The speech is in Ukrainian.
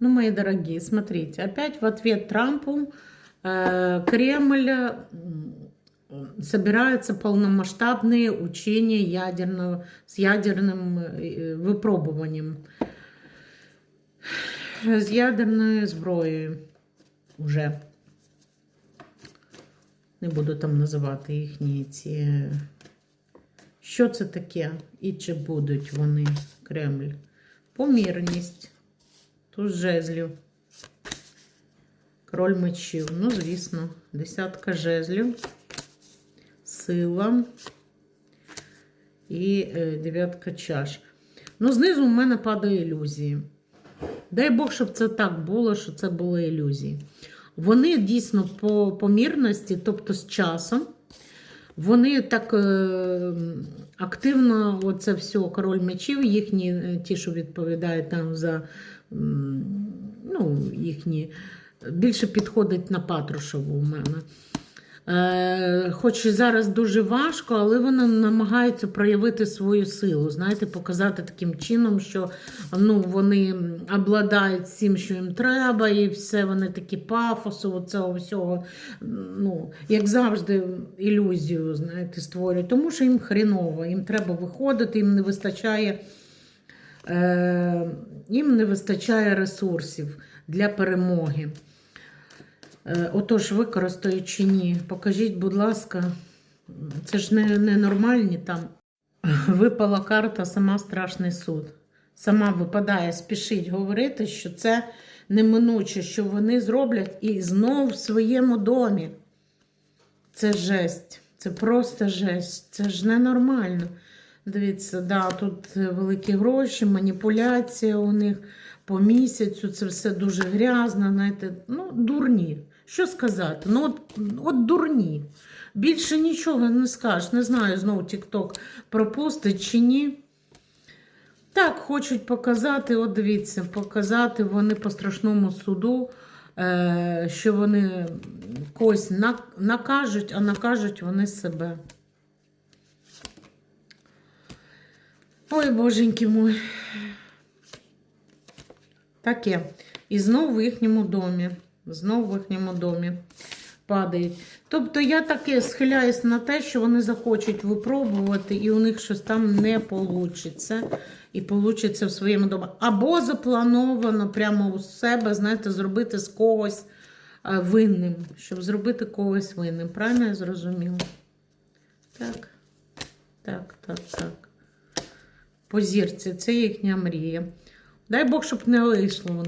Ну, мои дорогие, смотрите, опять в ответ Трампу э, Кремль м, собирается полномасштабные учения ядерного, с ядерным э, випробуванням, з ядерною зброєю уже. Не буду там називати їхні ці. Що це таке? І чи будуть вони Кремль? Помірність. Туз жезлів. Король мечів. Ну, звісно, десятка жезлів. Сила. І е, дев'ятка чаш. Ну, знизу в мене падає ілюзії. Дай Бог, щоб це так було, що це були ілюзії. Вони дійсно по помірності, тобто з часом, вони так е, активно, оце все, король мечів, їхні, е, ті, що відповідають там за ну, їхні, більше підходить на Патрушеву у мене. Е, хоч і зараз дуже важко, але вони намагаються проявити свою силу, знаєте, показати таким чином, що ну, вони обладають всім, що їм треба, і все вони такі пафосу, оцього всього, ну, як завжди, ілюзію знаєте, створюють. Тому що їм хріново, їм треба виходити, їм не вистачає. Е, їм не вистачає ресурсів для перемоги. Е, Отож, використають чи ні, покажіть, будь ласка, це ж не, не нормальні там. Випала карта сама страшний суд. Сама випадає, спішить говорити, що це неминуче, що вони зроблять і знов в своєму домі. Це жесть. Це просто жесть. Це ж ненормально. Дивіться, да, тут великі гроші, маніпуляція у них по місяцю, це все дуже грязно, знаєте, ну, дурні. Що сказати? Ну, от, от дурні. Більше нічого не скажеш. Не знаю, знову TikTok пропустить чи ні. Так, хочуть показати, от дивіться, показати вони по страшному суду, е, що вони когось накажуть, а накажуть вони себе. Ой, боженьки мой. Таке. І знову в їхньому домі. Знову в їхньому домі падають. Тобто я таке схиляюсь на те, що вони захочуть випробувати, і у них щось там не вийде. І вийде в своєму домі. Або заплановано прямо у себе, знаєте, зробити з когось е, винним, щоб зробити когось винним. Правильно я зрозуміла? Так. Так, так, так. По зірці, це їхня мрія. Дай Бог, щоб не вийшло них